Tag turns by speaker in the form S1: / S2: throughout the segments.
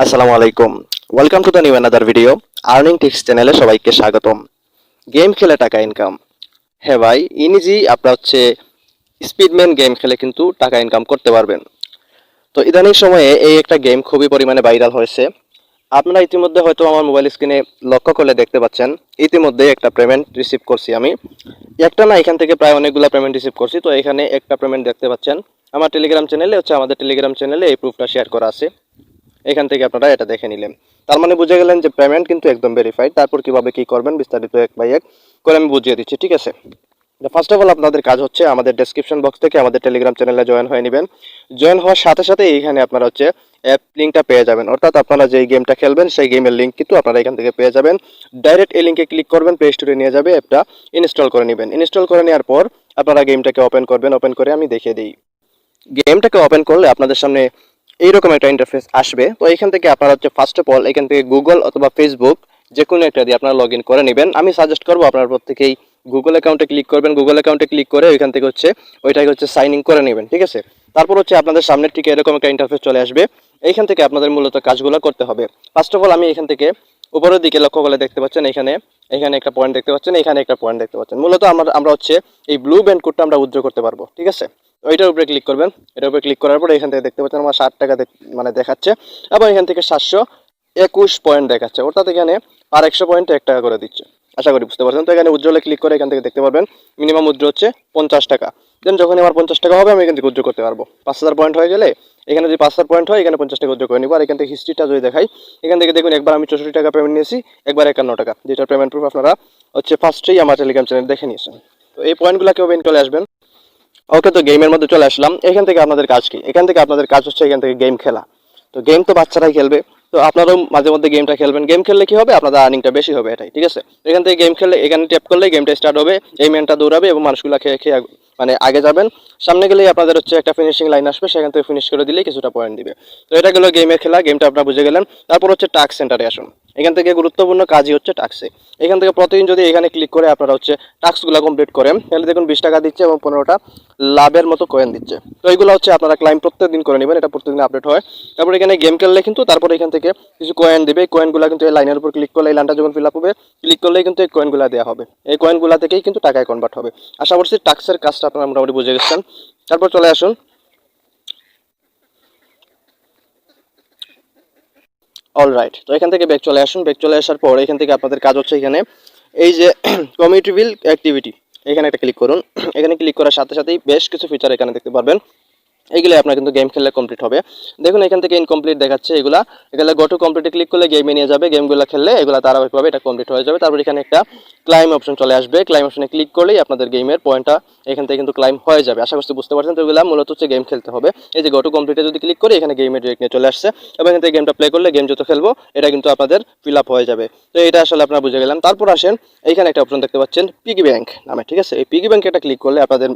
S1: আসসালামু আলাইকুম। Welcome to the new another video earning tricks চ্যানেলে সবাইকে স্বাগতম। গেম খেলে টাকা ইনকাম হ্যাঁ ভাই ইনিজি আপনার হচ্ছে স্পিডম্যান গেম খেলে কিন্তু টাকা ইনকাম করতে পারবেন। তো ইদানিং সময়ে এই একটা গেম খুবই পরিমাণে ভাইরাল হয়েছে। আপনারা ইতিমধ্যে হয়তো আমার মোবাইল স্ক্রিনে লক্ষ্য করলে দেখতে পাচ্ছেন ইতিমধ্যে একটা পেমেন্ট রিসিভ করছি আমি। একটা না, এখান থেকে প্রায় অনেকগুলো পেমেন্ট রিসিভ করছি। তো এখানে একটা পেমেন্ট দেখতে পাচ্ছেন। আমার টেলিগ্রাম চ্যানেলে হচ্ছে আমাদের টেলিগ্রাম চ্যানেলে এই প্রুফটা শেয়ার করা আছে। এখান থেকে আপনারা এটা দেখে নিলেন। তার মানে বুঝে গেলেন যে পেমেন্ট কিন্তু একদম ভেরিফাইড তারপর কীভাবে কি করবেন বিস্তারিত এক বাই এক করে আমি বুঝিয়ে দিচ্ছি, ঠিক আছে? ফার্স্ট অফ অল আপনাদের কাজ হচ্ছে আমাদের ডেসক্রিপশন বক্স থেকে আমাদের টেলিগ্রাম চ্যানেলে জয়েন হয়ে নেবেন। জয়েন হওয়ার সাথে সাথে এইখানে আপনারা হচ্ছে অ্যাপ লিঙ্কটা পেয়ে যাবেন। অর্থাৎ আপনারা যেই গেমটা খেলবেন সেই গেমের লিঙ্ক কিন্তু আপনারা এখান থেকে পেয়ে যাবেন। ডাইরেক্ট এই লিঙ্কে ক্লিক করবেন প্লে স্টোরে নিয়ে যাবে অ্যাপটা ইনস্টল করে নেবেন। ইনস্টল করে নেওয়ার পর আপনারা গেমটাকে ওপেন করবেন। ওপেন করে আমি দেখিয়ে দিই। গেমটাকে ওপেন করলে আপনাদের সামনে এইরকম একটা ইন্টারফেস আসবে। তো এখান থেকে আপনারা হচ্ছে ফার্স্ট অফ অল এখান থেকে গুগল অথবা ফেসবুক যে কোনো একটা দিয়ে আপনারা লগ ইন করে নেবেন। আমি সাজেস্ট করব আপনার প্রত্যেকেই গুগল অ্যাকাউন্টে ক্লিক করবেন। গুগল অ্যাকাউন্টে ক্লিক করে ওইখান থেকে হচ্ছে ওইটাকে হচ্ছে সাইন ইন করে নেবেন, ঠিক আছে? তারপর হচ্ছে আপনাদের সামনে ঠিক এরকম একটা ইন্টারফেস চলে আসবে। এইখান থেকে আপনাদের মূলত কাজগুলো করতে হবে। ফার্স্ট অফ অল আমি এখান থেকে উপরের দিকে লক্ষ্য করলে দেখতে পাচ্ছেন এখানে এখানে একটা পয়েন্ট দেখতে পাচ্ছেন, এখানে একটা পয়েন্ট দেখতে পাচ্ছেন। মূলত আমরা আমরা হচ্ছে এই ব্লু ব্যান্ড কোডটা আমরা উজ্জ্ব করতে পারব, ঠিক আছে? তো এটার উপরে ক্লিক করবেন। এটার উপরে ক্লিক করার পরে এখান থেকে দেখতে পাচ্ছেন আমার ষাট টাকা মানে দেখাচ্ছে। এবং এখান থেকে সাতশো একুশ পয়েন্ট দেখাচ্ছে। অর্থাৎ এখানে আর একশো পয়েন্টে এক টাকা করে দিচ্ছে। আশা করি বুঝতে পারছেন। তো এখানে উজ্জ্বলে ক্লিক করে এখান থেকে দেখতে পারবেন মিনিমাম উজ্জ্ব হচ্ছে পঞ্চাশ টাকা। দেন যখন আমার পঞ্চাশ টাকা হবে, আমি এখান থেকে উজ্জ্ব করতে পারব। পাঁচ হাজার পয়েন্ট হয়ে গেলে এখানে যদি পাঁচ হাজার পয়েন্ট হয়, এখানে পঞ্চাশ টাকা উজ্জ্ব করে নিবো। আর এখান থেকে হিস্ট্রিটা যদি দেখাই, এখান থেকে দেখুন একবার আমি চৌষট্টি টাকা পেমেন্ট নিয়েছি, একবার একান্ন টাকা। যেটার পেমেন্ট প্রুফ আপনারা হচ্ছে ফার্স্টেই আমার টেলিগ্রাম চ্যানেল দেখে নিয়েছেন। তো এই পয়েন্টগুলো কেউ চলে আসবেন। ওকে তো গেমের মধ্যে চলে আসলাম। এখান থেকে আপনাদের কাজ কি? এখান থেকে আপনাদের কাজ হচ্ছে এখান থেকে গেম খেলা। তো গেম তো বাচ্চারাই খেলবে। তো আপনারাও মাঝে মধ্যে গেমটা খেলবেন। গেম খেললে কি হবে? আপনাদের আর্নিংটা বেশি হবে এটাই, ঠিক আছে? এখান থেকে গেম খেললে, এখানে ট্যাপ করলে গেমটা স্টার্ট হবে, এই ম্যানটা দৌড়াবে এবং মানুষগুলো খেয়ে খেয়ে মানে আগে যাবেন। সামনে গেলেই আপনাদের হচ্ছে একটা ফিনিশিং লাইন আসবে, সেখান থেকে ফিনিশ করে দিলেই কিছুটা পয়েন্ট দিবে। তো এটা গেলো গেমের খেলা গেমটা আপনারা বুঝে গেলেন। তারপর হচ্ছে টাস্ক সেন্টারে আসুন। এখান থেকে গুরুত্বপূর্ণ কাজই হচ্ছে টাক্সে এখান থেকে প্রতিদিন যদি এখানে ক্লিক করে আপনারা হচ্ছে টাস্কগুলো কমপ্লিট করেন, তাহলে দেখুন বিশ টাকা দিচ্ছে এবং পনেরোটা লাভের মতো কয়েন দিচ্ছে। তো এইগুলো হচ্ছে আপনারা ক্লাইম প্রত্যেকদিন করে নেবেন, এটা প্রত্যেকদিন আপডেট হয়। তারপর এখানে গেম খেললে কিন্তু তারপর এখান থেকে কিছু কয়েন দেবে। কয়েনগুলো কিন্তু এই লাইনের উপর ক্লিক করলে, এই লাইনটা যখন ফিল আপ হবে ক্লিক করলেই কিন্তু এই কয়েনগুলো দেওয়া হবে। এই কয়েনগুলো থেকেই কিন্তু টাকায় কনভার্ট হবে। আশা করছি টাক্সের কাজটা আপনারা মোটামুটি বুঝে গেছেন। তারপর চলে আসুন। অল রাইট তো এখান থেকে ব্যাক চলে আসুন। ব্যাক চলে আসার পর এখান থেকে আপনাদের কাজ হচ্ছে এখানে। এই যে কমিউনিটি বিল অ্যাক্টিভিটি এখানে একটা ক্লিক করুন। এখানে ক্লিক করার সাথে সাথেই বেশ কিছু ফিচার এখানে দেখতে পারবেন। এইগুলো আপনার কিন্তু গেম খেললে কমপ্লিট হবে। দেখুন, এখান থেকে ইনকমপ্লিট দেখাচ্ছে এগুলা। এগুলো গটো কমপ্লিটে ক্লিক করলে গেমে নিয়ে যাবে গেমগুলো খেললে এগুলো ধারাবাহিকভাবে এটা কমপ্লিট হয়ে যাবে। তারপর এখানে একটা ক্লাইম অপশন চলে আসবে। ক্লাইম অপশনে ক্লিক করলেই আপনাদের গেমের পয়েন্টটা এখান থেকে কিন্তু ক্লাইম হয়ে যাবে। আশা করছি বুঝতে পারছেন। তো এগুলো মূলত হচ্ছে গেম খেলতে হবে। এই যে গটো কমপ্লিটে যদি ক্লিক করি, এখানে গেমের ডিরেক্ট নিয়ে চলে আসছে। এবং এখান থেকে গেমটা প্লে করলে গেম যত খেলব, এটা কিন্তু আপনাদের ফিল আপ হয়ে যাবে। তো এটা আসলে আপনারা বুঝে গেলাম তারপর আসেন, এইখানে একটা অপশন দেখতে পাচ্ছেন পিগি ব্যাংক নামে, ঠিক আছে? এই পিগি ব্যাংকে এটা ক্লিক করলে আপনাদের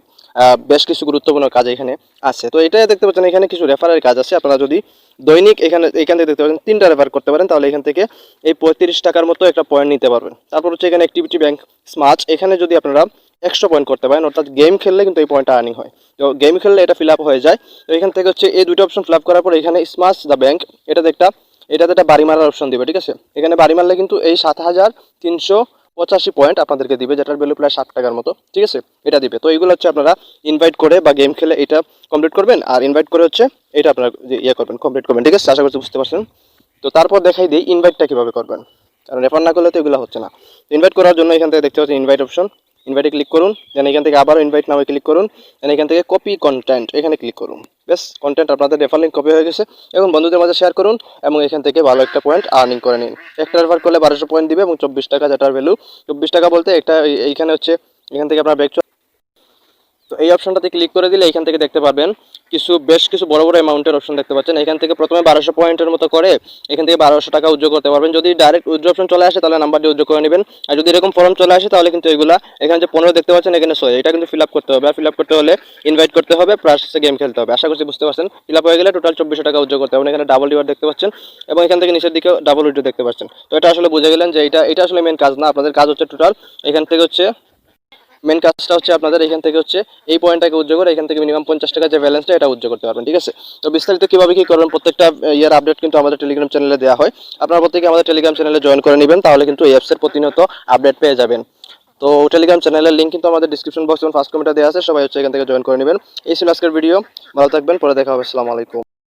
S1: বেশ কিছু গুরুত্বপূর্ণ কাজ এখানে আছে। তো এটা দেখতে পাচ্ছেন, এখানে কিছু রেফারের কাজ আছে। আপনারা যদি দৈনিক এখানে, এখান থেকে দেখতে পাচ্ছেন, তিনটা রেফার করতে পারেন, তাহলে এখান থেকে এই পঁয়ত্রিশ টাকার মতো একটা পয়েন্ট নিতে পারবেন। তারপর হচ্ছে এখানে অ্যাক্টিভিটি ব্যাংক স্মার্ট এখানে যদি আপনারা একশো পয়েন্ট করতে পারেন, অর্থাৎ গেম খেললে কিন্তু এই পয়েন্টটা আর্নিং হয়। তো গেম খেললে এটা ফিল আপ হয়ে যায়। তো এখান থেকে হচ্ছে এই দুটো অপশন ফিল আপ করার পর এখানে স্মার্ট দ্য ব্যাংক এটাতে একটা এটাতে একটা বাড়ি মারার অপশন দিবে, ঠিক আছে? এখানে বাড়ি মারলে কিন্তু এই সাত হাজার তিনশো পঁচাশি পয়েন্ট আপনাদেরকে দিবে, যেটার ভ্যালু প্রায় ষাট টাকার মতো, ঠিক আছে? এটা দিবে। তো এইগুলো হচ্ছে আপনারা ইনভাইট করে বা গেম খেলে এটা কমপ্লিট করবেন, আর ইনভাইট করে হচ্ছে এটা আপনারা ইয়ে করবেন কমপ্লিট করবেন, ঠিক আছে? আশা করছি বুঝতে পারছেন? তো তারপর দেখাই দিই ইনভাইটটা কীভাবে করবেন। কারণ রেফার না করলে তো এগুলো হচ্ছে না। ইনভাইট করার জন্য এখান থেকে দেখতে পাচ্ছেন ইনভাইট অপশন ইনভাইটে ক্লিক করুন দেন এখান থেকে আবারও ইনভাইট নামে ক্লিক করুন দেন এখান থেকে কপি কন্টেন্ট এখানে ক্লিক করুন। বেশ কন্টেন্ট আপনাদের রেফার লিঙ্ক কপি হয়ে গেছে। এবং বন্ধুদের মাঝে শেয়ার করুন এবং এখান থেকে ভালো একটা পয়েন্ট আর্নিং করে নিন। একটা রেফার করলে বারোশো পয়েন্ট দিবে এবং চব্বিশ টাকা যেটার ভ্যালু চব্বিশ টাকা বলতে একটা এইখানে হচ্ছে, এখান থেকে আপনার ব্যাক তো এই অপশনটাতে ক্লিক করে দিলে এখান থেকে দেখতে পাবেন কিছু বেশ কিছু বড় বড় অ্যামাউন্টের অপশন দেখতে পাচ্ছেন। এখান থেকে প্রথমে বারোশো পয়েন্টের মতো করে এখান থেকে বারোশো টাকা উদ্যোগ করতে পারবেন। যদি ডাইরেক্ট উইথড্র অপশন চলে আসে তাহলে নাম্বার দিয়ে উদ্যোগ করে নেবেন। আর যদি এরকম ফর্ম চলে আসে তাহলে কিন্তু এগুলা এখানে যে পনেরো দেখতে পাচ্ছেন এখানে ছয়। এটা কিন্তু ফিল আপ করতে হবে। আর ফিল আপ করতে হলে ইনভাইট করতে হবে প্লাস গেম খেলতে হবে। আশা করছি বুঝতে পারছেন। ফিল আপ হয়ে গেলে টোটাল চব্বিশশো টাকা উদ্যোগ করতে হবে এখানে ডাবল রিওয়ার্ড দেখতে পাচ্ছেন এবং এখান থেকে নিচের দিকে ডাবল উইড্রো দেখতে পাচ্ছেন। তো এটা আসলে বুঝে গেলেন যে এটা এটা আসলে মেন কাজ না। আপনাদের কাজ হচ্ছে টোটাল এখান থেকে হচ্ছে মেন কাজটা হচ্ছে আপনাদের এখান থেকে হচ্ছে এই পয়েন্টটাকে উজ্জ্বল করে এখান থেকে মিনিমাম পঞ্চাশ টাকা যে ব্যালেন্সটা এটা উজ্জ্বল করতে পারবেন, ঠিক আছে? তো বিস্তারিত কীভাবে কী করবেন, প্রত্যেকটা ইয়ার আপডেট কিন্তু আমাদের টেলিগ্রাম চ্যানেলে দেওয়া হয়। আপনারা প্রত্যেকে আমাদের টেলিগ্রাম চ্যানেলে জয়েন করে নেবেন, তাহলে কিন্তু এই অ্যাপসের প্রতিনিয়ত আপডেট পেয়ে যাবেন। তো টেলিগ্রাম চ্যানেলের লিঙ্ক কিন্তু আমাদের ডিসক্রিপশন বক্স এবং ফার্স্ট কমেন্টে দেওয়া আছে, সবাই হচ্ছে এখান থেকে জয়েন করে নেবেন। এই ছিল আজকের ভিডিও ভালো থাকবেন, পরে দেখা হবে, আসসালামু আলাইকুম।